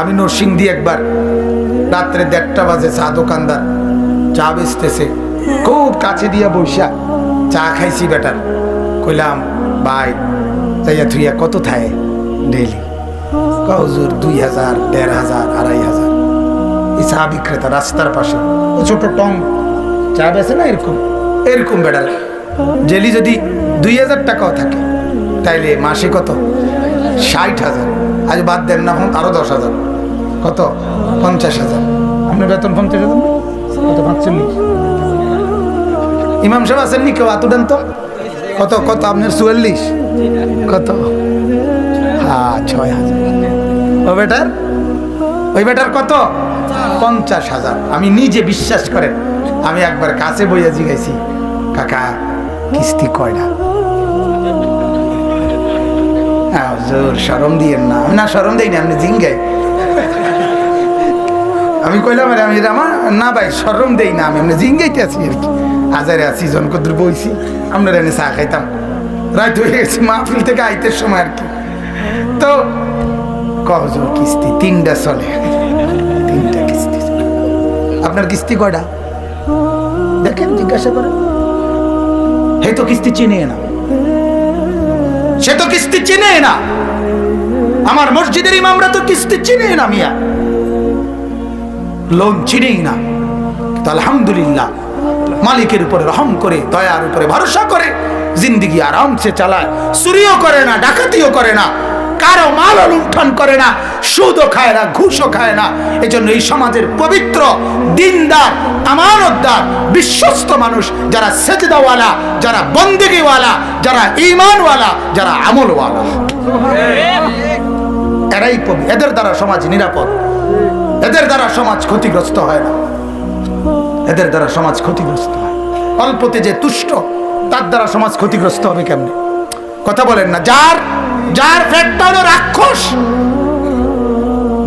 আমি নরসিংদী একবার রাত্রে দেড়টা বাজে চা দোকানদার চা বেচতেছে। খুব কাছে দিয়া বৈশা চা খাইছি বেটার। কইলাম ভাই যাইয়া থুইয়া কত থায় ডেইলি? কজুর দুই হাজার দেড় হাজার আড়াই হাজার। এই চা বিক্রেতা রাস্তার পাশে ও ছোট টং চা বেছে না এরকম? এরকম বেড়াল। ডেলি যদি দুই হাজার টাকাও থাকে তাইলে মাসে কত? ষাট হাজার। আজ বাদ দেন না, এখন আরও দশ হাজার। কত? পঞ্চাশ হাজার। আপনার বেতন পঞ্চাশ হাজার ইমাম সাহেব আছেন নি কেউ দেন তো। কত কত? আপনার চুয়াল্লিশ। কত? হ্যাঁ ছয় হাজার। ও বেটার? ওই বেটার কত? পঞ্চাশ হাজার। আমি নিজে বিশ্বাস করেন, আমি একবার কাছে বইয়া জিগাইছি, কাকা, কিস্তি কয়টা? হ্যাঁ জোর সরম দিয়েন না। আমি না সরম দিই না, আপনি জিঙ্গাই আমি কইলাম, আরে, আমি আমার, না ভাই সরম দেই না আমি আমরা জিঙ্গাইতে আছি আর কি। হাজারে আছি, জন কদ্র বইছি আমরা এনে চা খাইতাম। রাত হয়ে গেছে, মাহফিল থেকে আইতের সময় আর কি। তো কজন কিস্তি, তিনটা চলে। তিনটা কিস্তি আপনার কিস্তি কয়টা? দেখেন, জিজ্ঞাসা করেন। হে তো কিস্তি চিনে না। সে তো কিস্তি চিনে না। আমার মসজিদের ইমামরা তো কিস্তি চিনে না মিয়া। লোন চিনেই না। আলহামদুলিল্লাহ, মালিকের উপরে রহম করে, দয়ার উপরে ভরসা করে, জিন্দিগি আরামসে চালায়, চুরিও করে না, ডাকাতিও করে না। কারও মাল লুণ্ঠন করে না, সুদও খায় না, ঘুষও খায় না। এজন্য এই সমাজের পবিত্র, দিনদার, আমানতদার, বিশ্বস্ত মানুষ, যারা সেজদাওয়ালা, যারা বন্দিগিওয়ালা, যারা ইমানওয়ালা যারা আমলওয়ালা। এরাই এদের দ্বারা সমাজ নিরাপদ। এদের দ্বারা সমাজ ক্ষতিগ্রস্ত হয় না। এদের দ্বারা সমাজ ক্ষতিগ্রস্ত হয়। অল্পতে যে তুষ্ট, তার দ্বারা সমাজ ক্ষতিগ্রস্ত হবে কেমনে? কথা বলেন না, যার যার পেটটা হলো রাক্ষস,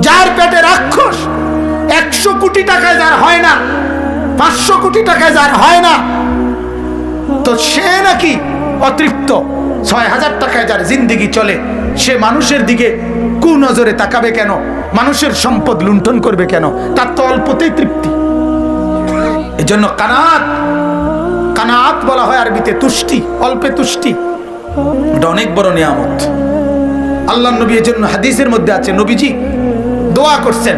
যার পেটে রাক্ষস, একশো কোটি টাকায় যার হয় না, পাঁচশো কোটি টাকায় যার হয় না, তো সে নাকি অতৃপ্ত। ছয় হাজার টাকায় যার জিন্দিগি চলে, সে মানুষের দিকে কু নজরে তাকাবে কেন? মানুষের সম্পদ লুণ্ঠন করবে কেন? তার তো অল্পতেই তৃপ্তি। এজন্য কানাত কানাত বলা হয় আরবিতে তুষ্টি, অল্পে তুষ্টি। এটা অনেক বড় নিয়ামত। আল্লাহ নবী এর জন্য হাদিসের মধ্যে আছে, নবীজি দোয়া করছেন,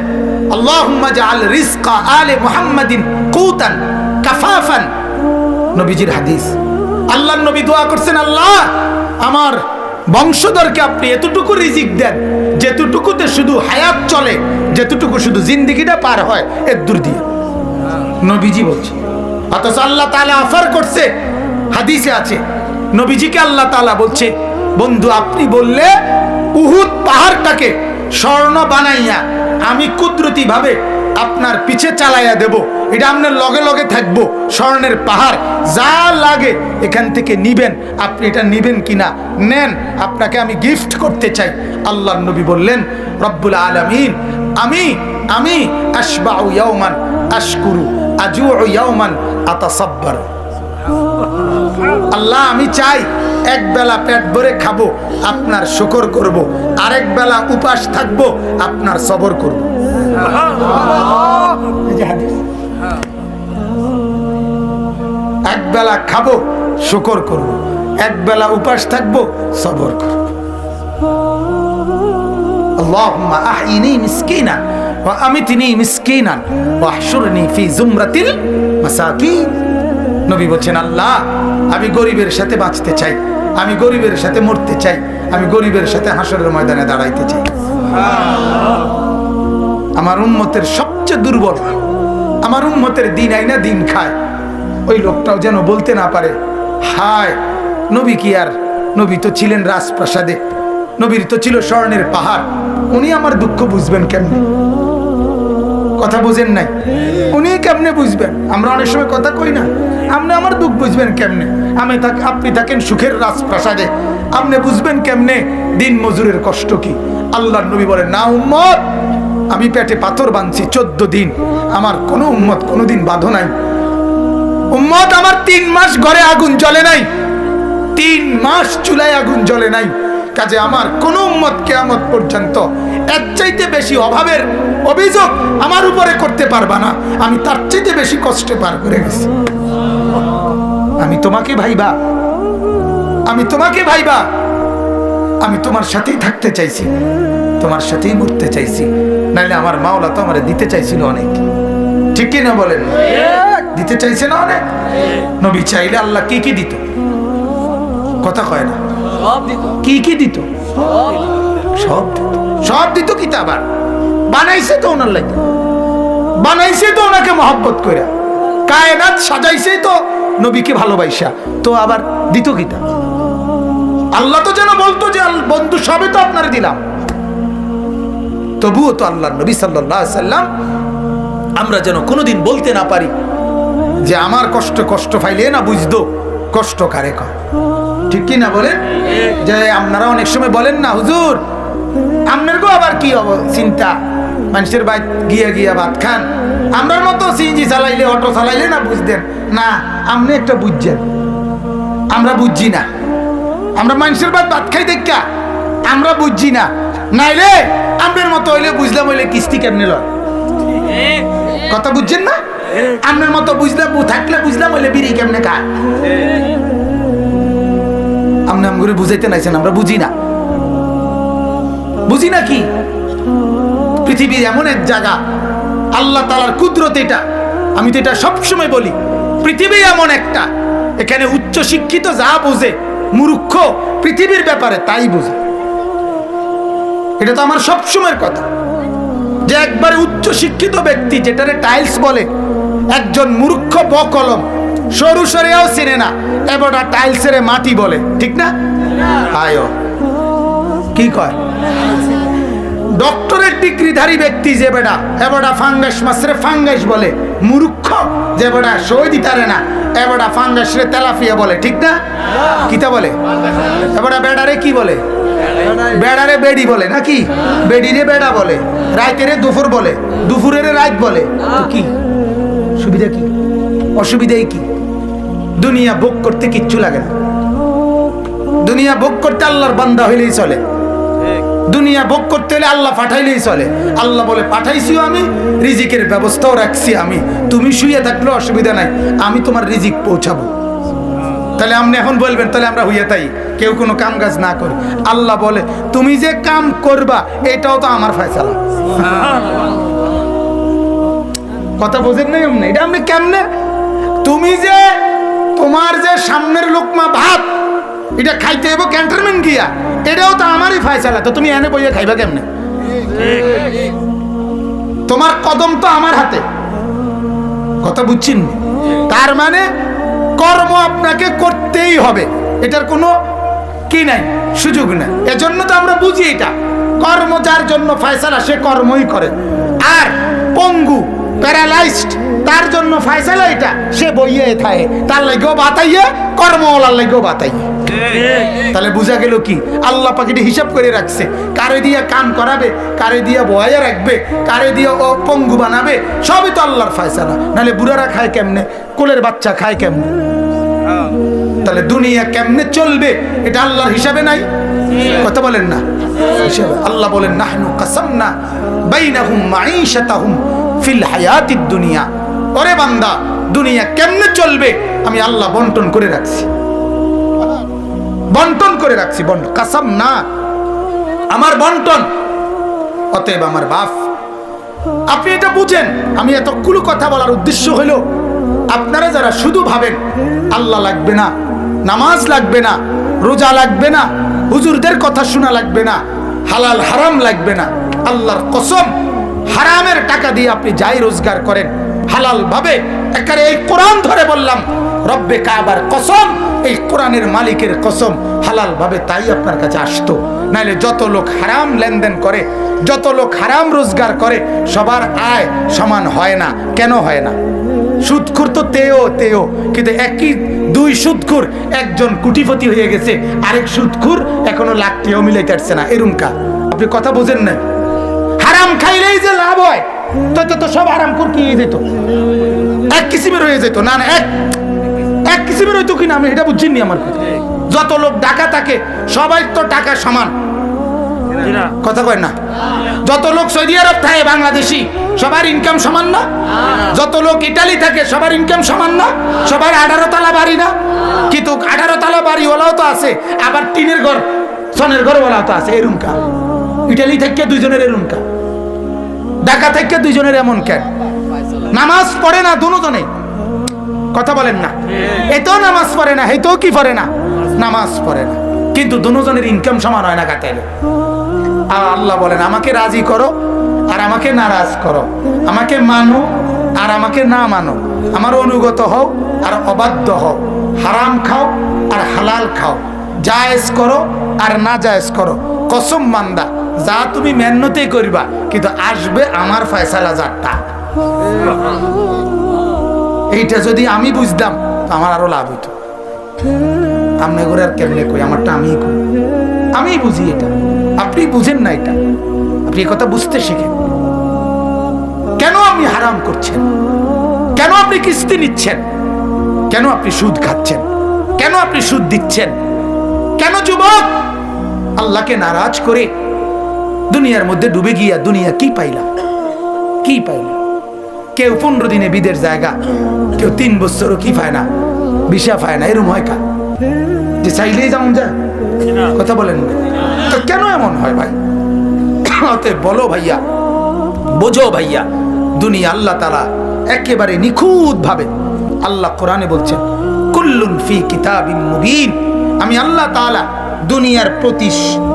আল্লাহুম্মা জাআল রিজকা আলে মুহাম্মাদিন কুতান কাফাফান। নবীজির হাদিস। আল্লাহ নবী দোয়া করছেন, আল্লাহ, আমার বংশধরকে আপনি এতটুকু রিজিক দেন, যেতটুকুতে শুধু হায়াত চলে, যেতটুকু শুধু জিন্দিগিটা পার হয়, এর দূর দিয়ে। নবীজি বলছে, অথচ আল্লাহ তাআলা অফার করছে। হাদিসে আছে, নবীজিকে আল্লাহ তাআলা বলছে, বন্ধু, আপনি বললে উহুদ পাহাড়টাকে স্বর্ণ বানাইয়া আমি কুদরতি ভাবে আপনার পিছে চালাইয়া দেব। এটা আপনার লগে লগে থাকব, স্বর্ণের পাহাড়। যা লাগে এখান থেকে নিবেন। আপনি এটা নিবেন কিনা? নেন। আপনাকে আমি গিফট করতে চাই। আল্লাহ নবী বললেন, রব্বুল আলামিন, আমি আমি আশবাউ ইয়াউমান আশকুরু আজু ইয়াউমান আতাসাব্বার। আল্লাহ, আমি চাই এক বেলা পেট ভরে খাবো আপনার শুকর করব আরেক বেলা উপাস থাকবো আপনার সবর করব এই যে হাদিস। এক বেলা খাবো শুকর করব এক বেলা উপাস থাকবো সবর করব اللهم أحيني مسكينا وأمتني مسكينا واحشرني في زمرة المساكين নবী বলছেন আল্লাহ আমি গরিবের সাথে বাঁচতে চাই আমি গরিবের সাথে মরতে চাই, আমি গরিবের সাথে হাসরের ময়দানে দাঁড়াইতে চাই। আমার উন্মতের সবচেয়ে দুর্বল, আমার উন্মতের দিন আই না দিন খায়। ওই লোকটাও যেন বলতে না পারে, হায়, নবী কি আর, নবী তো ছিলেন রাজপ্রাসাদে, নবীর তো ছিল স্বর্ণের পাহাড়, উনি আমার দুঃখ বুঝবেন কেমনে? কথা বুঝেন নাই। উনি কেমনে বুঝবেন? আমরা অনেক সময় কথা কই না। আপনি আমার দুঃখ বুঝবেন কেমনে? আমি থাক, আপনি থাকেন সুখের রাজপ্রাসাদে। আপনি বুঝবেন কেমনে? দিন মজুরের কষ্ট কি? আল্লাহর নবী বলেন, না উম্মত, আমি পেটে পাথর বাঁধছি চোদ্দ দিন। আমার কোনো উম্মত কোনোদিন বাঁধো নাই। উম্মত, আমার তিন মাস ঘরে আগুন জ্বলে নাই। তিন মাস চুলায় আগুন জ্বলে নাই। কাজে আমার কোন উম্মত কেয়ামত পর্যন্ত এর চাইতে বেশি অভাবের অভিযোগ আমার উপরে করতে পারবা না। আমি তার চাইতে বেশি কষ্টে পার করে গেছি। আমি তোমাকে ভাইবা। আমি তোমাকে ভাইবা। আমি তোমার সাথেই থাকতে চাইছি। তোমার সাথেই মরতে চাইছি। নাহলে আমার মাওলা তো আমার দিতে চাইছিল অনেক। ঠিক কি না বলেন? দিতে চাইছে না অনেক? নবী চাইলে আল্লাহ কি কি দিত? কথা কয় না। সব দিত। কি কি দিত। সব দিত। সব দিত কি তা আবার? বানাইছে তো ওনার লাগে বানাইছে তো ওনাকে মহব্বত করে কায়নাত সাজাইছে তো নবীকে ভালোবাসা তো আবার দিত কি তা আল্লাহ তো যেন বলতো যে বন্ধু, সবে তো আপনার দিলাম। তবুও তো আল্লাহ নবী সাল্লাম আমরা যেন কোনোদিন বলতে না পারি যে, আমার কষ্ট কষ্ট ফাইলে না বুঝতো, কষ্ট কারে কয়? ঠিক কি না বলেন? যে, আপনারা অনেক সময় বলেন না, হুজুর, আপনার আবার কি চিন্তা? মানুষের বাইক গিয়া গিয়া ভাত খান। আমরার মতো সিএনজি চালাইলে, অটো চালাইলে না বুঝতেন? না, আপনি একটা বুঝছেন। আমরা বুঝছি না। আমরা মানুষের বাদ ভাত খাই দেখা। আমরা বুঝছি না। নাইলে আপনার মতো হইলে বুঝলাম হইলে কিস্তি কেমনে লয়? কথা বুঝছেন না? আপনার মতো বুঝলাম, থাকলে বুঝলাম, হইলে বিড়ি কেমনে খায়? আপনি আমগুলো বুঝাইতে নাইছেন, আমরা বুঝি না। বুঝি না কি? পৃথিবী এমন এক জায়গা, আল্লাহ তালার কুদরত এটা। আমি তো এটা সবসময় বলি, পৃথিবী এমন একটা, এখানে উচ্চ শিক্ষিত যা বোঝে, মূর্খ পৃথিবীর ব্যাপারে তাই বোঝে। এটা তো আমার সবসময়ের কথা। যে একবারে উচ্চ শিক্ষিত ব্যক্তি যেটারে টাইলস বলে, একজন মূর্খ বকলম, সরু সরেও চিনে না এবারটা টাইলসের মাটি বলে, ঠিক না? আয়ো, কি কয়? ডক্টরেট ডিগ্রিধারী ব্যক্তি যে বেটা এবারটা ফাঙ্গাস মাসরে ফাঙ্গাস বলে। মূর্খ যে বেটা, সই দিতারে না। এবারটা ফাঙ্গাস রে তেলাফিয়া বলে, ঠিক না? কিতা বলে? এবারটা বেড়ারে কি বলে? বেড়ারে বেড়ি বলে, নাকি? বেড়িরে বেড়া বলে। রাইতেরে দুপুর বলে, দুপুরের রাত বলে। কি? সুবিধা কি? অসুবিধাই কি? দুনিয়া ভোগ করতে কিচ্ছু লাগে না। দুনিয়া ভোগ করতে আল্লাহর বান্দা হইলেই চলে। দুনিয়া ভোগ করতে হলে আল্লাহ পাঠাইলেই চলে। আল্লাহ বলে, পাঠাইছিও আমি, রিজিকের ব্যবস্থাও রাখছি আমি। তুমি শুয়ে থাকলেও অসুবিধা নাই, আমি তোমার রিজিক পৌঁছাবো। তাহলে আপনি এখন বলবেন, তাহলে আমরা হইয়া তাই, কেউ কোনো কাম কাজ না করি। আল্লাহ বলে, তুমি যে কাম করবা, এটাও তো আমার ফয়সালা। কথা বোঝেন নাই আপনি? এটা আপনি কেমনে? তুমি যে তোমার যে সামনের লোকমা ভাত এটা খাইতে হইব ক্যান্টনমেন্ট গিয়া। এটাও তো আমারই ফয়সালা তো তুমি এনে বইয়া খাইবা কেমনে? তোমার কদম তো আমার হাতে। কথা বুঝছেন? তার মানে কর্ম আপনাকে করতেই হবে। এটার কোনো কি নাই, সুযোগ নাই। এজন্য তো আমরা বুঝি এটা। কর্ম যার জন্য ফয়সালা সে কর্মই করে। আর পঙ্গু, প্যারালাইজড তার জন্য ফয়সালা এটা। সে বইয়ে থাকে তার লাগেও বাতাইয়ে, কর্মওয়ালার লাগেও বাতাইয়ে। তাহলে বোঝা গেল কি? আল্লাহ পাখিটি হিসাব করে রাখছে। কারে দিয়ে কাম করাবে, কারে দিয়ে বয়া রাখবে, কারে দিয়ে ও পঙ্গু বানাবে, সবই তো আল্লাহর ফয়সালা নাহলে বুড়ারা খায় কেমনে? কোলের বাচ্চা খায় কেমনে? তাহলে দুনিয়া কেমনে চলবে? এটা আল্লাহর হিসাবে নাই? কথা বলেন না। হিসাবে আল্লাহ বলেন, নাহনু কাসামনা বাইনাহুম মাঈশাতাহুম ফিল হায়াতিদ দুনিয়া। ওরে বান্দা, দুনিয়া কেমনে চলবে? আমি আল্লাহ বন্টন করে রাখছি। বন্টন করে রাখছি, বন্টন। কাসাম না। আমার বন্টন। অতএব আমার বাপ, আপনি এটা বুঝেন। আমি এতগুলো কথা বলার উদ্দেশ্য হলো, আপনারা যারা শুধু ভাবেন, আল্লাহ লাগবে না, নামাজ লাগবে না, রোজা লাগবে না, হুজুরদের কথা শোনা লাগবে না, হালাল হারাম লাগবে না, আল্লাহর কসম, হারামের টাকা দিয়ে আপনি যাই রোজগার করেন হালাল ভাবে একারে এই কোরআন ধরে বললাম, রব্বে কাবার কসম, এই কোরআনের মালিকের কসম হালাল ভাবে তাই আপনার কাছে আসতো। নাইলে যত লোক হারাম লেনদেন করে, যত লোক হারাম রোজগার করে, সবার আয় সমান হয় না। কেন হয় না? সুদখুর তো তেও তেও কিন্তু একই দুই সুদখুর একজন কুটিপতি হয়ে গেছে, আরেক সুদখুর এখনও লাখটিও মিলাইতে পারছে না। এরুমকা, আপনি কথা বোঝেন না হারাম খাইলেই যে লাভ হয়। তো তো- সব কর কি যেত? এক কিসিমের হয়ে যেত? না না এক এক কিসিমের হইতো কিনা আমি এটা বুঝিনি আমার যত লোক ডাকা থাকে সবাই তো টাকা সমান। কথা কয় না? যত লোক সৌদি আরব থাকে বাংলাদেশি সবার ইনকাম সমান না? যত লোক ইটালি থাকে সবার ইনকাম সমান না? সবার আঠারো তালা বাড়ি না? কিন্তু আঠারো তালা বাড়ি ওলাও তো আছে আবার টিনের ঘর সনের ঘর ওলাও তো আছে এরুম কা ইটালি থেকে দুইজনের এরুম কা ঢাকা থেকে দুইজনের এমন কেন নামাজ পড়ে না দুজনে। কথা বলেন না। এতেও নামাজ পড়ে না হেতেও কি পড়ে না? নামাজ পড়ে না। কিন্তু দুজনের ইনকাম সমান হয় না কাতাইলে। আর আল্লাহ বলেন আমাকে রাজি করো আর আমাকে নারাজ করো। আমাকে মানো আর আমাকে না মানো। আমার অনুগত হও আর অবাধ্য হও। হারাম খাও আর হালাল খাও। জায়েজ করো আর না জায়েজ করো। কসম মান্দা যা তুমি মেহনতেই করিবা, কিন্তু আসবে আমার ফয়সালা যারটা এইটা যদি আমি বুঝতাম, তো আমার আরও লাভ হইতো। আপনি করে আর কেমনে কই? আমারটা আমিই কই? আমি বুঝি এটা। আপনি বুঝেন না এটা। আপনি কথা বুঝতে শিখেন। কেন আপনি হারাম করছেন? কেন আপনি কিস্তি নিচ্ছেন? কেন আপনি সুদ খাচ্ছেন? কেন আপনি সুদ দিচ্ছেন? কেন যুবক? আল্লাহকে নারাজ করে দুনিয়ার মধ্যে ডুবে গিয়া দুনিয়া কি পাইলা? কি পাইলা? কেউ পনেরো দিনে বিদের জায়গা, কেউ তিন বছরও কি পায় না? বিষা পায় না, এরম হয় কা? যে চাইলেই যেমন যায়। কথা বলেন তো কেন এমন হয় ভাই? অতএব বলো ভাইয়া, বোঝো ভাইয়া, দুনিয়া আল্লাহ তালা একেবারে নিখুঁত ভাবে আল্লাহ কোরআনে বলছেন, কুল্লুন ফি কিতাবিন মুবিন। আমি আল্লাহ তাআলা দুনিয়ার প্রতি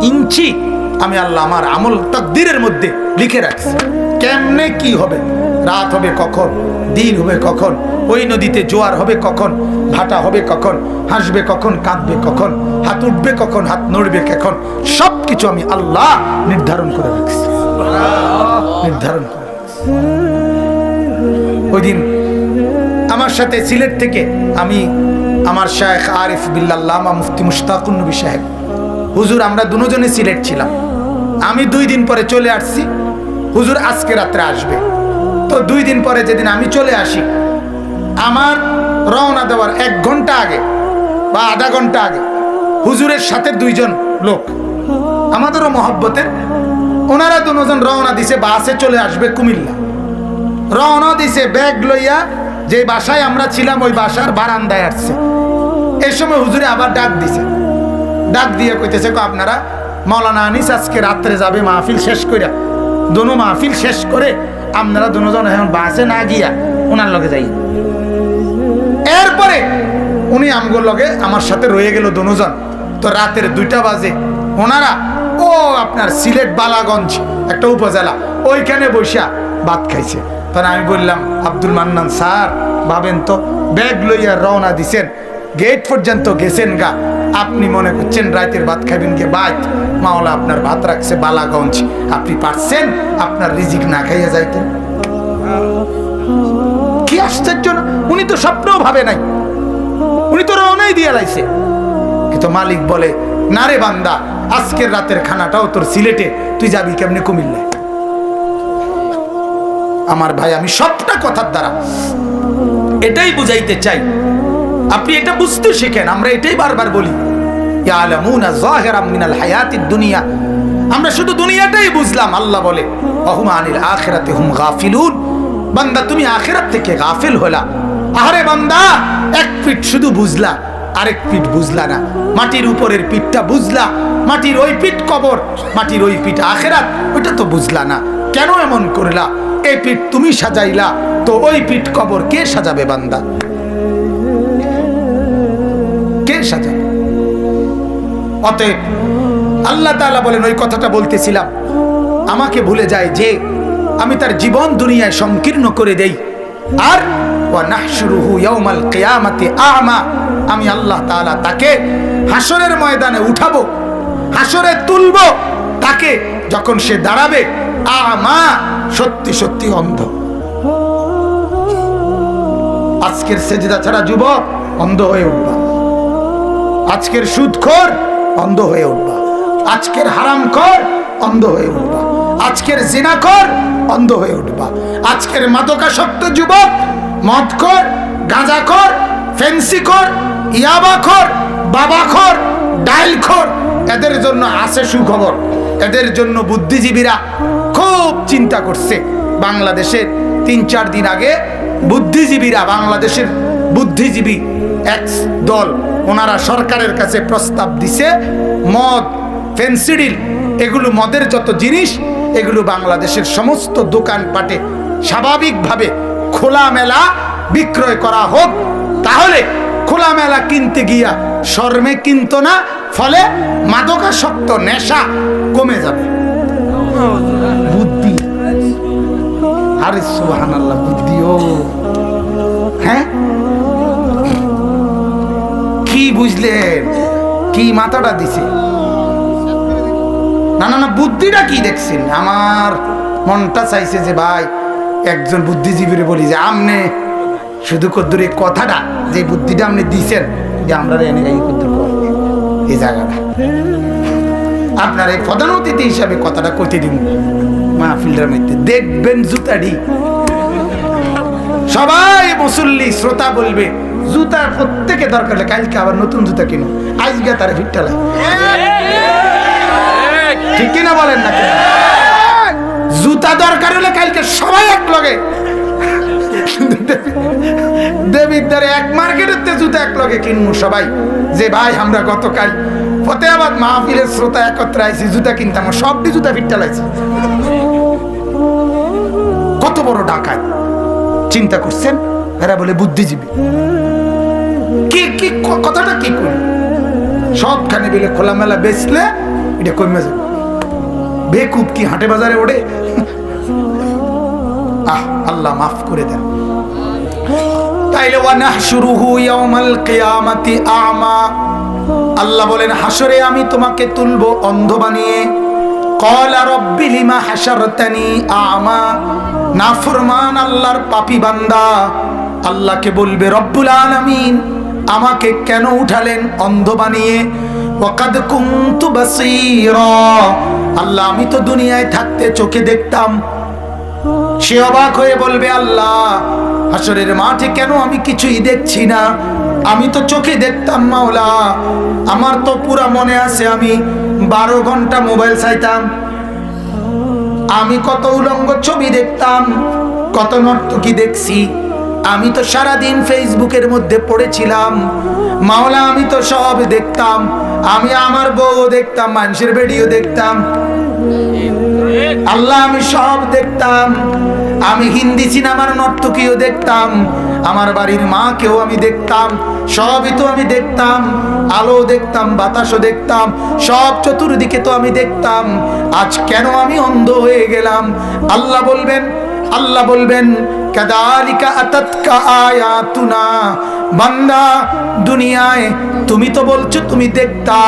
ইঞ্চি আমি আল্লাহ আমার আমল তকদিরের মধ্যে লিখে রাখছি। কেমনে কি হবে? রাত হবে কখন? দিন হবে কখন? ওই নদীতে জোয়ার হবে কখন? ভাটা হবে কখন? হাসবে কখন? কাঁদবে কখন? হাত উঠবে কখন? হাত নড়বে কখন? সব কিছু আমি আল্লাহ নির্ধারণ করে রাখছি। নির্ধারণ করে। ওই দিন আমার সাথে সিলেট থেকে আমি আমার শায়েখ আরিফ বিল্লাল্লামা মুফতি মুশতাকুন নবী সাহেব। হুজুর, আমরা দুজনে সিলেট ছিলাম। আমি দুই দিন পরে চলে আসছি। হুজুর আজকে রাত্রে আসবে। তো দুই দিন পরে যেদিন আমি চলে আসি, আমার রওনা দেওয়ার এক ঘণ্টা আগে বা আধা ঘণ্টা আগে হুজুরের সাথে দুইজন লোক, আমাদেরও মহব্বতের, ওনারা দুজন রওনা দিছে, বাসে চলে আসবে কুমিল্লা। রওনা দিছে, ব্যাগ লইয়া যে বাসায় আমরা ছিলাম, ওই বাসার বারান্দায় আসছে। এই সময় হুজুরে আবার ডাক দিছে। ডাক দিয়ে কইতেছে আপনারা মৌলানা আনিস আজকে রাত্রে যাবে মাহফিল শেষ কইরা। দোনো মাহফিল শেষ করে আপনারা দুজন এখন বাসে না গিয়া ওনার লগে যাই। এরপরে উনি আমগোর লগে আমার সাথে রয়ে গেল দুজন তো রাতের দুইটা বাজে। ওনারা, ও আপনার সিলেট বালাগঞ্জ একটা উপজেলা, ওইখানে বৈশা ভাত খাইছে। তখন আমি বললাম, আব্দুল মান্নান স্যার, ভাবেন তো, ব্যাগ লইয়া রওনা দিছেন, গেট পর্যন্ত গেছেন গা। আপনি মনে করছেন রাতের ভাত খাবেন গিয়ে বাদ মাওলা আপনার ভাত রাখছে বালাগঞ্জ। আপনি পারছেন? আপনার রিজিক না খাইয়া যাইতে। কি আশ্চর্য উনি তো স্বপ্নও ভাবে নাই। উনি তো রওনাই দিয়ে লাইছে। কিন্তু মালিক বলে, না রে বান্দা, আজকের রাতের খানাটাও তোর সিলেটে। তুই যাবি কেমনে কুমিল্লায়? আমার ভাই, আমি সবটা কথার দ্বারা এটাই বুঝাইতে চাই। আপনি এটা বুঝতে শিখেন, আমরা এটাই বারবার বলি। দুনিয়া। আমরা শুধু দুনিয়াটাই বুঝলাম, আল্লাহ বলে, অহুম আনিল আখিরাতে হুম গাফিলুন। বান্দা, তুমি আখিরাত থেকে গাফিল হলা। আরে বান্দা, এক পিঠ শুধু বুঝলা, আরেক পিঠ বুঝলা না। মাটির উপরের পিঠটা বুঝলা, মাটির ওই পিঠ কবর, মাটির ওই পিঠ আখেরাত, ওইটা তো বুঝলা না। কেন এমন করলা? এই পিঠ তুমি সাজাইলা, তো ওই পিঠ কবর কে সাজাবে বান্দা? অতএব আল্লাহ তাআলা বলেন, ওই কথাটা বলতেছিলাম। আমাকে ভুলে যায় যে আমি তার জীবন দুনিয়ায় সংকীর্ণ করে দেই। আর আ'মা। আল্লাহ তাআলা তাকে হাসরের ময়দানে উঠাবো হাসরে তুলবো, তাকে যখন সে দাঁড়াবে, আমা সত্যি সত্যি অন্ধ। আজকের সেজদা ছাড়া যুবক অন্ধ হয়ে উঠবা। আজকের সুদখোর অন্ধ হয়ে উঠবা আজকের হারাম কর, অন্ধ হয়ে উঠবা আজকের জিনা কর, অন্ধ হয়ে উঠবা আজকের মাদকাসক্ত যুবক, মদ কর, গাঁজা কর, ফেন্সি কর, ইয়াবা গাঁজাখোর বাবা ইয়াবাখোর ডাইল ডাইলখোর এদের জন্য আছে সুখবর। এদের জন্য বুদ্ধিজীবীরা খুব চিন্তা করছে। বাংলাদেশের তিন চার দিন আগে বুদ্ধিজীবীরা, বাংলাদেশের বুদ্ধিজীবী এক দল ওনারা সরকারের কাছে প্রস্তাব দিছে, মদ, ফেন্সিডিল, এগুলো মদের যত জিনিস, এগুলো বাংলাদেশের সমস্ত দোকানপাটে স্বাভাবিকভাবে খোলামেলা বিক্রয় করা হোক। তাহলে খোলামেলা কিনতে গিয়া শর্মে কিনতো না, ফলে মাদকাসক্ত নেশা কমে যাবে। বুদ্ধি। আরে সুহান আল্লাহ বুদ্ধি ও। হ্যাঁ? বুঝলেন? কি মাথাটা দিছে? না না না, বুদ্ধিটা কি দেখছেন? আমার মনটা চাইছে যে, ভাই, একজন বুদ্ধিজীবীর বলি যে, আমনে শুধু কদ্দুর এই কথাটা, যে বুদ্ধিটা আপনি দিছেন, যে আমরা এনে এই কদ্দুর এই জায়গাটা। আপনার এই প্রধান অতিথি হিসাবে কথাটা কইতে দিব মাহফিলটার মধ্যে। দেখবেন জুতাডি সবাই মুসল্লি, শ্রোতা বলবে জুতা প্রত্যেকে দরকার হলে কালকে আবার নতুন জুতা কিনো। আজকে তার ফিটটা ঠিক কিনা বলেন না? জুতা দরকার হলে কালকে সবাই এক লগে দেবীর দ্বারে এক মার্কেটের জুতা এক লগে কিনবো সবাই। যে ভাই, আমরা গতকাল ফতেহাবাদ মাহফিলের শ্রোতা একত্রে আইছি, জুতা কিনতাম সবটি জুতা ফিটটা লাইছি কত বড় ডাকাত। চিন্তা করছেন? এরা বলে বুদ্ধিজীবী। কি কি কথাটা কি করি সবখানে বিলে খোলামেলা বেচলে এটা কমে যাবে। বেকুব কি হাটে বাজারে ওড়ে আহ, আল্লাহ মাফ করে দেন। তাইলে ওয়ানাহশুরুহু ইয়াউমাল কিয়ামাতি আমা। আল্লাহ বলেন হাসরে আমি তোমাকে তুলবো অন্ধ বানিয়ে। কলা রব্বি লিমা হাসারতানি আমা। নাফরমান আল্লাহর পাপি বান্দা। আল্লাহকে বলবে, রব্বুল আলামিন আমাকে কেন উঠালেন অন্ধ বানিয়ে? ওয়াকাদ কুনতু আল্লাহ, আমি তো দুনিয়ায় থাকতে চোখে দেখতাম। সে অবাক হয়ে বলবে, আল্লাহ হাসরের মাঠে কেন আমি কিছুই দেখছি না? আমি তো চোখে দেখতাম, মাওলা। আমার তো পুরা মনে আছে, আমি বারো ঘণ্টা মোবাইল চাইতাম। আমি কত উলঙ্গ ছবি দেখতাম, কত নর্তকী দেখছি। আমি তো সারাদিন ফেসবুকের মধ্যে পড়েছিলাম। মাওলা, আমি তো সব দেখতাম। আমি আমার বউ দেখতাম, মানুষের ভিডিও দেখতাম। আল্লাহ, আমি সব দেখতাম। আমি হিন্দি সিনেমার নর্তকীও দেখতাম। আমার বাড়ির মাকেও আমি দেখতাম। সবই তো আমি দেখতাম। আলো দেখতাম, বাতাসও দেখতাম। সব চতুর্দিকে তো আমি দেখতাম। আজ কেন আমি অন্ধ হয়ে গেলাম? আল্লাহ বলবেন আল্লাহ বলবেন বান্দা, দুনিয়ায় তুমি তো বলছো তুমি দেখতা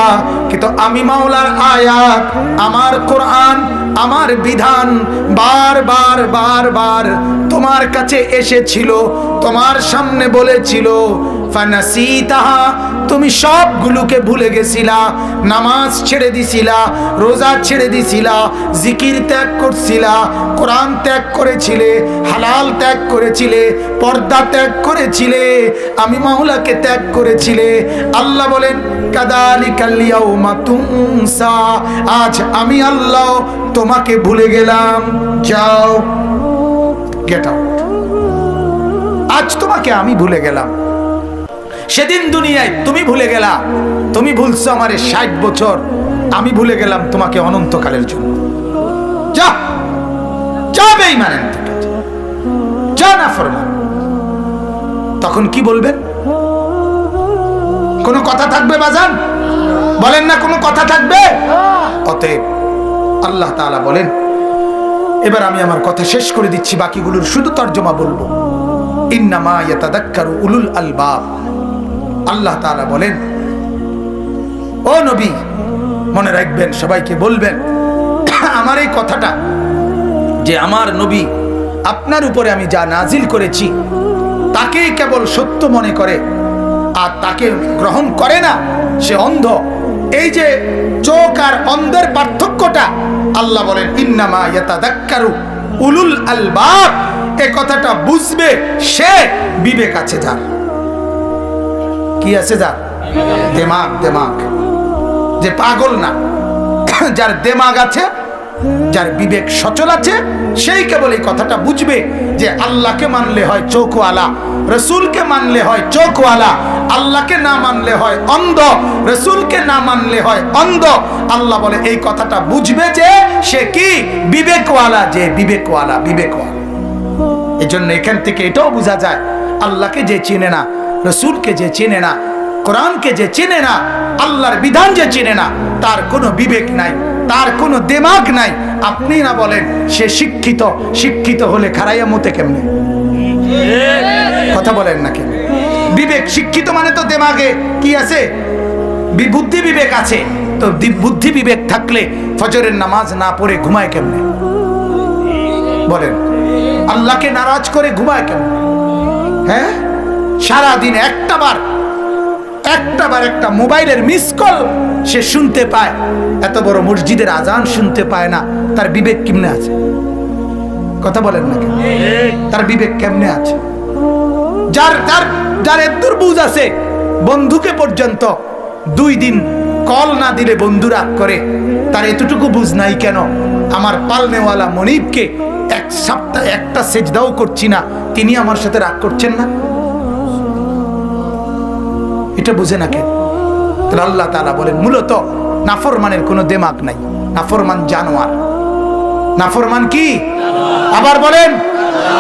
কিন্তু আমি আমার কোরআন, আমার বিধান তোমার কাছে এসেছিল, তোমার সামনে বলেছিল তুমি সবগুলোকে ভুলে গেছিলা, নামাজ ছেড়ে দিছিলা, রোজা ছেড়ে দিছিলা, জিকির ত্যাগ করছিলা, কোরআন ত্যাগ করেছিলে, হালাল ত্যাগ করেছিলে, পর্দা ত্যাগ করেছিলে, আমি মাওলাকে ত্যাগ করেছিলে। আল্লাহ বলেন কাদালিকাল্লিয়াও মাতুংসা আজ আমি আল্লাহ তোমাকে ভুলে গেলাম। যাও গেট আউট আজ তোমাকে আমি ভুলে গেলাম। সেদিন দুনিয়ায় তুমি ভুলে গেলা। তুমি ভুলছো আমার ষাট বছর। আমি ভুলে গেলাম তোমাকে অনন্তকালের জন্য। যা! যা বেইমানের থেকে যা না ফরমান। তখন কি বলবেন? কোনো কথা থাকবে বাজান? বলেন না কোনো কথা থাকবে? অতএব আল্লাহ তাআলা বলেন, এবার আমি আমার কথা শেষ করে দিচ্ছি, বাকিগুলোর শুধু তর্জমা বলব। ইন্নামা ইয়াতাদাক্কারু উলুল আলবাব। আল্লাহ তাআলা বলেন, ও নবী, মনে রাখবেন, সবাইকে বলবেন, আমার এই কথাটা যে আমার নবী, আপনার উপরে আমি যা নাজিল করেছি তাকেই কেবল সত্য মনে করে, আর তাকে গ্রহণ করে না, সে অন্ধ। এই যে চোখ আর অন্ধের পার্থক্যটা, আল্লাহ বলেন, ইন্নামা ইয়াতাদাক্কারু উলুল আলবাব। এ কথাটা বুঝবে সে বিবেক আছে যার। কি আছে যার দেমাগ দেমাগ। যে পাগল না, যার দেমাগ আছে, যার বিবেক সচল আছে, সেই কেবল এই কথাটা বুঝবে যে আল্লাহকে মানলে হয় চোখওয়ালা রসুলকে মানলে হয় চোখওয়ালা আল্লাহকে না মানলে হয় অন্ধ, রসুলকে না মানলে হয় অন্ধ। আল্লাহ বলে, এই কথাটা বুঝবে যে সে কি? বিবেকওয়ালা, যে বিবেকওয়ালা বিবেকওয়ালা। এই জন্য এখান থেকে এটাও বোঝা যায়, আল্লাহকে যে চিনে না রসুলকে যে চেনে না, কোরআনকে যে চেনে না, আল্লাহর বিধান যে চেনে না, তার কোনো বিবেক নাই, তার কোনো দেমাগ নাই। আপনি না বলেন, সে শিক্ষিত শিক্ষিত হলে খারাইয়া মতে কেমনে? কথা বলেন না কেন? বিবেক শিক্ষিত মানে তো দেমাগে কি আছে? বুদ্ধি বিবেক আছে। তো বুদ্ধি বিবেক থাকলে ফজরের নামাজ না পড়ে ঘুমায় কেমনে? বলেন। আল্লাহকে নারাজ করে ঘুমায় কেমন? হ্যাঁ? সারাদিন একটা বার একটা বার একটা মোবাইলের মিস কল সে শুনতে পায়। এত বড় মসজিদের আজান শুনতে পায় না। তার বিবেক কেমনে আছে? কথা বলেন না কেন? তার বিবেক কেমনে আছে? যার যার যার এত্তর বুঝ আছে, বন্ধুকে পর্যন্ত দুই দিন কল না দিলে বন্ধু রাগ করে, তার এতটুকু বুঝ নাই কেন? আমার পালনেওয়ালা মনিবকে এক সপ্তাহে একটা সেজদাও করছি না। তিনি আমার সাথে রাগ করছেন না? এটা বুঝে না কেন তাহলে আল্লাহ তাআলা বলেন, মূলত নাফরমানের কোনো দেমাগ নাই, নাফরমান জানোয়ার। নাফরমান কি? আবার বলেন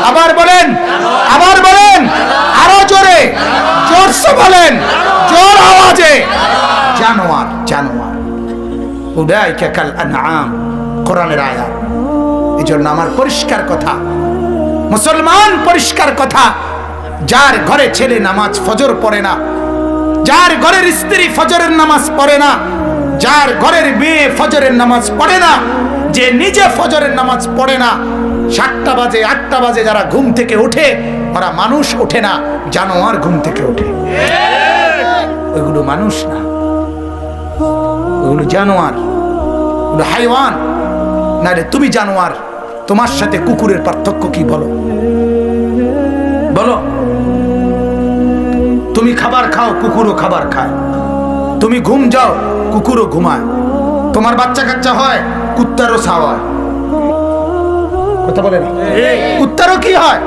আবার বলেন আবার বলেন, আরও জোরে, জোরসে বলেন, জোর আওয়াজে, জানোয়ার জানোয়ার। কোরআনের আমার পরিষ্কার কথা, মুসলমান পরিষ্কার কথা, যার ঘরে ছেলে নামাজ ফজর পড়ে না যার ঘরের স্ত্রী ফজরের নামাজ পড়ে না, যার ঘরের মেয়ে ফজরের নামাজ পড়ে না, যে নিজে ফজরের নামাজ পড়ে না, সাতটা বাজে, আটটা বাজে যারা ঘুম থেকে ওঠে, ওরা মানুষ ওঠে না, জানোয়ার ঘুম থেকে ওঠে। ওইগুলো মানুষ না। ওগুলো জানোয়ার ওগুলো হাইওয়ান। নাহলে তুমি জানোয়ার, তোমার সাথে কুকুরের পার্থক্য কি বলো? বলো। তুমি খাবার খাও কুকুরও খাবার খায়। তুমি ঘুম যাও কুকুরও ঘুমায়। তোমার বাচ্চা কাচ্চা হয় কুত্তারও ছাওয়ায় কথা বলে না? কুত্তারও কি হয়?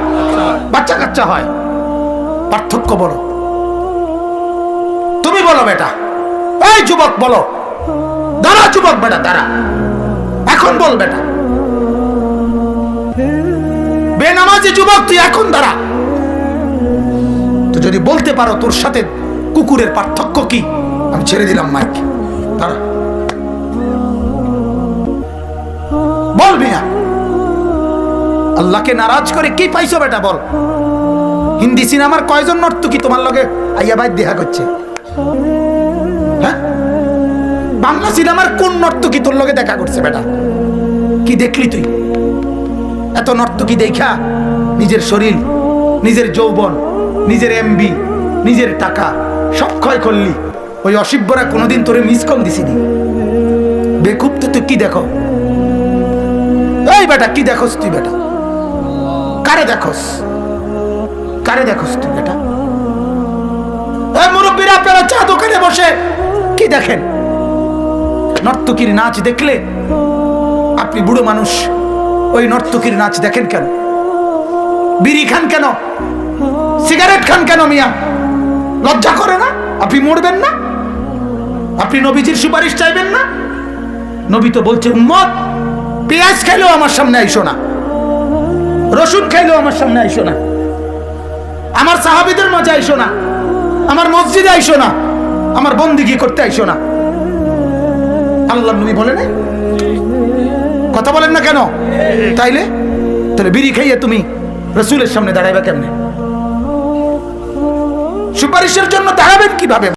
বাচ্চা কাচ্চা হয়। পার্থক্য বলো। তুমি বলো বেটা। এই যুবক বলো। দাঁড়া যুবক বেটা দাঁড়া। এখন বল বেটা। বেনামাজি যুবক তুই এখন দাঁড়া। যদি বলতে পারো তোর সাথে কুকুরের পার্থক্য কি, আমি ছেড়ে দিলাম মাইক দাঁড়া। বল মিয়া। আল্লাহকে নারাজ করে কি পাইছো বেটা বল? হিন্দি সিনেমার কয়জন নর্তকী তোমার লগে আইয়া ভাই দেখা করছে? হ্যাঁ? বাংলা সিনেমার কোন নর্তকী তোর লগে দেখা করছে বেটা? কি দেখলি তুই? এত নর্তকী দেখা নিজের শরীর, নিজের যৌবন নিজের এমবি নিজের টাকা, সব ক্ষয় করলি। ওই অসিব্যরা কোনোদিন তোরে মিস কল দিছিনি বেকুব তো তুই কি দেখো? এই বেটা, কি দেখোস তুই বেটা? কারে দেখোস? কারে দেখোস তুই বেটা? মুরব্বীরা আপনারা চা দোকানে বসে কি দেখেন? নর্তকীর নাচ দেখলে আপনি বুড়ো মানুষ, ওই নর্তকীর নাচ দেখেন কেন? বিড়ি খান কেন? সিগারেট খান কেন মিয়া? লজ্জা করে না? আপনি মরবেন না? আপনি নবীজির সুপারিশ চাইবেন না? নবী তো বলছে, উম্মত, পেঁয়াজ খাইলেও আমার সামনে আইসো না। রসুন খাইলেও আমার সামনে আইসো না। আমার সাহাবিদের মাঝে আইসো না। আমার মসজিদে আইসো না। আমার বন্দিগি করতে আইসো না। আল্লাহ নবী বলে নাই? কথা বলেন না কেন? তাইলে? তাহলে বিড়ি খাইয়ে তুমি রসুলের সামনে দাঁড়াইবা কেমনে? সুপারিশের জন্য দাঁড়াবেন কীভাবে?